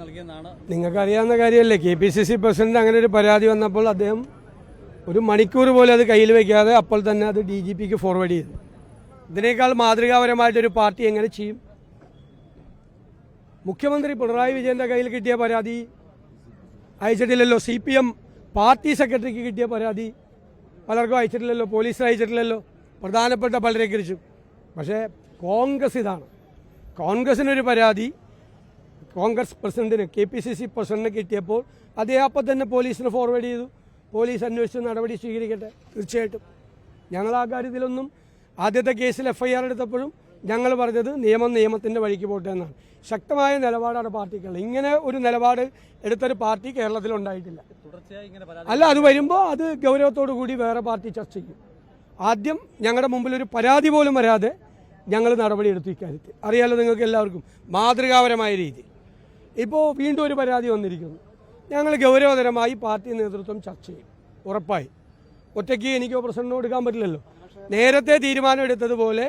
നൽകിയെന്നാണ് നിങ്ങൾക്കറിയാവുന്ന കാര്യമല്ലേ? K P C C president അങ്ങനെ ഒരു പരാതി വന്നപ്പോൾ അദ്ദേഹം ഒരു മണിക്കൂർ പോലെ അത് കയ്യിൽ വെക്കാതെ അപ്പോൾ തന്നെ അത് ഡി ജി പിക്ക് ഫോർവേഡ് ചെയ്തു. ഇതിനേക്കാൾ മാതൃകാപരമായിട്ടൊരു പാർട്ടി എങ്ങനെ ചെയ്യും? മുഖ്യമന്ത്രി പിണറായി വിജയന്റെ കയ്യിൽ കിട്ടിയ പരാതി അയച്ചിട്ടില്ലല്ലോ. സി പി എം പാർട്ടി സെക്രട്ടറിക്ക് കിട്ടിയ പരാതി പലർക്കും അയച്ചിട്ടില്ലല്ലോ. പോലീസിന് അയച്ചിട്ടില്ലല്ലോ. പ്രധാനപ്പെട്ട പലരെ കുറിച്ചും പക്ഷേ കോൺഗ്രസ് ഇതാണ്. കോൺഗ്രസിനൊരു പരാതി കോൺഗ്രസ് പ്രസിഡന്റിന് കെ പി സി സി പ്രസിഡന്റിന് കിട്ടിയപ്പോൾ അദ്ദേഹം അപ്പം തന്നെ പോലീസിന് ഫോർവേഡ് ചെയ്തു. പോലീസ് അന്വേഷിച്ച് നടപടി സ്വീകരിക്കട്ടെ. തീർച്ചയായിട്ടും. ഞങ്ങൾ ആ കാര്യത്തിലൊന്നും ആദ്യത്തെ കേസിൽ എഫ് ഐ ആർ എടുത്തപ്പോഴും ഞങ്ങൾ പറഞ്ഞത് നിയമം നിയമത്തിന്റെ വഴിക്ക് പോട്ടെ എന്നാണ്. ശക്തമായ നിലപാടാണ് പാർട്ടിക്കുള്ളത്. ഇങ്ങനെ ഒരു നിലപാട് എടുത്തൊരു പാർട്ടി കേരളത്തിൽ ഉണ്ടായിട്ടില്ല. അല്ല അത് വരുമ്പോൾ അത് ഗൗരവത്തോടു കൂടി വേറെ പാർട്ടി ചർച്ച ചെയ്യും. ആദ്യം ഞങ്ങളുടെ മുമ്പിൽ ഒരു പരാതി പോലും വരാതെ ഞങ്ങൾ നടപടിയെടുത്തു ഇക്കാര്യത്തിൽ അറിയാലോ നിങ്ങൾക്ക് എല്ലാവർക്കും? മാതൃകാപരമായ രീതി. ഇപ്പോൾ വീണ്ടും ഒരു പരാതി വന്നിരിക്കുന്നു. ഞങ്ങൾ ഗൗരവതരമായി പാർട്ടി നേതൃത്വം ചർച്ച ചെയ്യും. ഉറപ്പായി. ഒറ്റയ്ക്ക് എനിക്കോ പ്രസിഡന്റിനോ എടുക്കാൻ പറ്റില്ലല്ലോ. നേരത്തെ തീരുമാനം എടുത്തതുപോലെ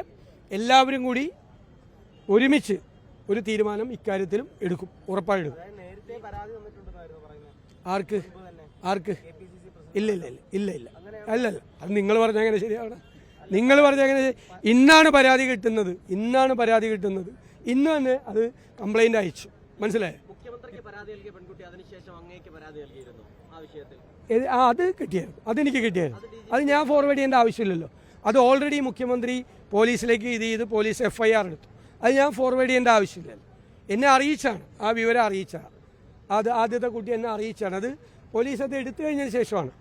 എല്ലാവരും കൂടി ഒരുമിച്ച് ഒരു തീരുമാനം ഇക്കാര്യത്തിലും എടുക്കും. ഉറപ്പായിടും നേരത്തെ പരാതി വന്നിട്ടുണ്ടെന്നായിരുന്നു പറയുന്നത്. ആർക്ക്? ആർക്ക്? ഇല്ല ഇല്ല ഇല്ല ഇല്ല ഇല്ല. അല്ല അത് നിങ്ങൾ പറഞ്ഞ അങ്ങനെ ശരിയാണ്. നിങ്ങൾ പറഞ്ഞ അങ്ങനെ ഇന്നാണ് പരാതി കിട്ടുന്നത്. ഇന്നാണ് പരാതി കിട്ടുന്നത്. ഇന്ന് തന്നെ അത് കംപ്ലൈന്റ് അയച്ചു. മനസ്സിലായോ? അത് കിട്ടിയായിരുന്നു. അതെനിക്ക് കിട്ടിയായിരുന്നു. അത് ഞാൻ ഫോർവേഡ് ചെയ്യേണ്ട ആവശ്യമില്ലല്ലോ. അത് ഓൾറെഡി മുഖ്യമന്ത്രി പോലീസിലേക്ക് ഇത് ചെയ്ത് പോലീസ് എഫ് ഐ ആർ എടുത്തു. അത് ഞാൻ ഫോർവേഡ് ചെയ്യേണ്ട ആവശ്യമില്ലല്ലോ. എന്നെ അറിയിച്ചാണ്. ആ വിവരം അറിയിച്ചാണ്. അത് ആദ്യത്തെ കുട്ടി എന്നെ അറിയിച്ചാണ്. അത് പോലീസ് അത് എടുത്തു കഴിഞ്ഞതിന് ശേഷമാണ്.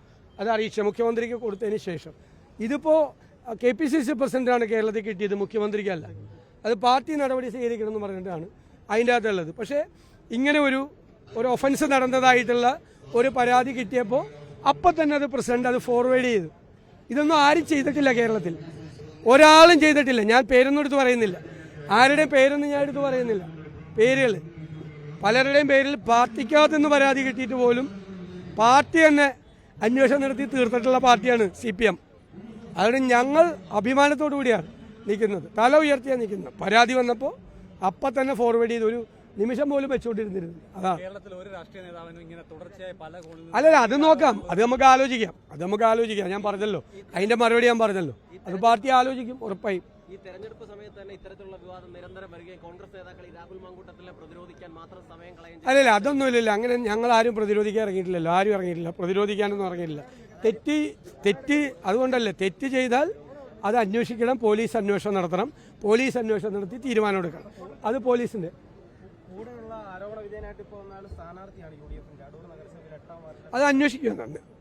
അത് അറിയിച്ചത് മുഖ്യമന്ത്രിക്ക് കൊടുത്തതിന് ശേഷം. ഇതിപ്പോൾ കെ പി സി സി പ്രസിഡന്റാണ് കേരളത്തിൽ കിട്ടിയത് മുഖ്യമന്ത്രിക്കല്ല. അത് പാർട്ടി നടപടി സ്വീകരിക്കണം എന്ന് പറഞ്ഞിട്ടാണ് അതിന്റെ അകത്തുള്ളത്. പക്ഷേ ഇങ്ങനെ ഒരു ഒരു ഒഫൻസ് നടന്നതായിട്ടുള്ള ഒരു പരാതി കിട്ടിയപ്പോൾ അപ്പം തന്നെ അത് പ്രസിഡന്റ് അത് ഫോർവേഡ് ചെയ്തു. ഇതൊന്നും ആരും ചെയ്തിട്ടില്ല കേരളത്തിൽ. ഒരാളും ചെയ്തിട്ടില്ല. ഞാൻ പേരൊന്നും എടുത്ത് പറയുന്നില്ല. ആരുടെയും പേരൊന്നും ഞാൻ എടുത്ത് പറയുന്നില്ല. പേരുകൾ പലരുടെയും പേരിൽ പാർട്ടിക്കകത്തുനിന്ന് പരാതി കിട്ടിയിട്ട് പോലും പാർട്ടി തന്നെ അന്വേഷണം നടത്തി തീർത്തിട്ടുള്ള പാർട്ടിയാണ് സി പി എം അതുകൊണ്ട് ഞങ്ങൾ അഭിമാനത്തോടു കൂടിയാണ് നിൽക്കുന്നത്. തല ഉയർത്തിയാണ് നിൽക്കുന്നത്. പരാതി വന്നപ്പോൾ അപ്പം തന്നെ ഫോർവേഡ് ചെയ്ത് ഒരു നിമിഷം പോലും വെച്ചുകൊണ്ടിരുന്നിരുന്നു അതാ അല്ലല്ല അത് നോക്കാം. അത് നമുക്ക് ആലോചിക്കാം. അത് നമുക്ക് ആലോചിക്കാം. ഞാൻ പറഞ്ഞല്ലോ. അതിന്റെ മറുപടി ഞാൻ പറഞ്ഞല്ലോ. അത് പാർട്ടി ആലോചിക്കും ഉറപ്പായും. ഈ തെരഞ്ഞെടുപ്പ് സമയത്ത് തന്നെ ഇത്തരത്തിലുള്ള വിവാദം നിരന്തരം വരികയും കോൺഗ്രസ് നേതാക്കൾ ഈ രാഹുൽ മാങ്കൂട്ടത്തിലെ പ്രതിരോധിക്കാൻ മാത്രം സമയം കളയും അല്ലല്ല അതൊന്നുമില്ലല്ലോ. അങ്ങനെ ഞങ്ങൾ ആരും പ്രതിരോധിക്കാൻ ഇറങ്ങിയിട്ടില്ലല്ലോ. ആരും ഇറങ്ങിയിട്ടില്ല. പ്രതിരോധിക്കാനൊന്നും ഇറങ്ങിയിട്ടില്ല. തെറ്റ് തെറ്റ് അതുകൊണ്ടല്ലേ. തെറ്റ് ചെയ്താൽ അത് അന്വേഷിക്കണം പോലീസ് അന്വേഷണം നടത്തണം. പോലീസ് അന്വേഷണം നടത്തി തീരുമാനം എടുക്കണം. അത് പോലീസിന്റെ. അത് അന്വേഷിക്കുന്നുണ്ട്